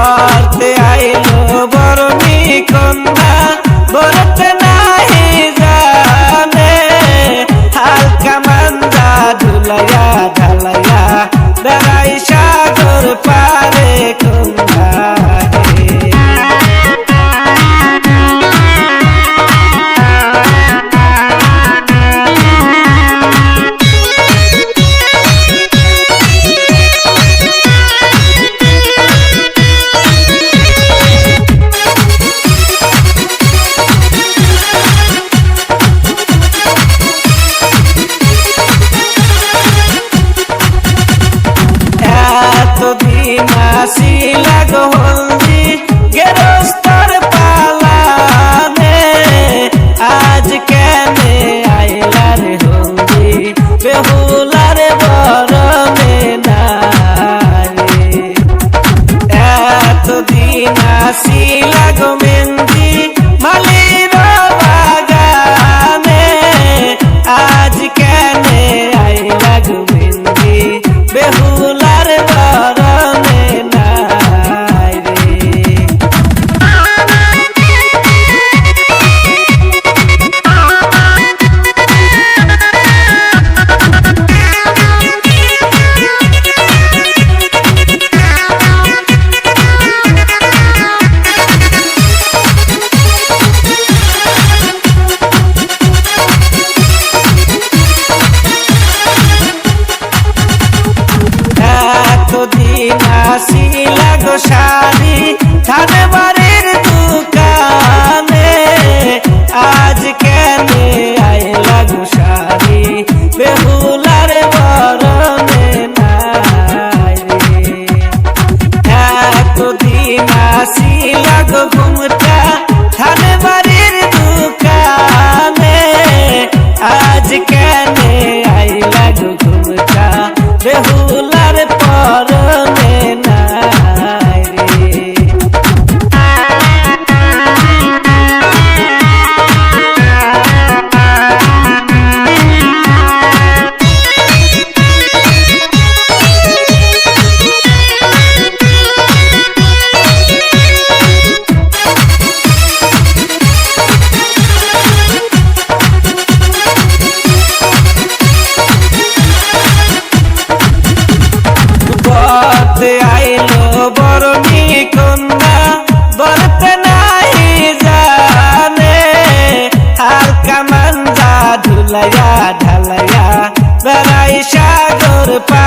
yaar এতদিন আসিলা গহল कहते का मंजा झुलया ढलया बराईशा गोर पा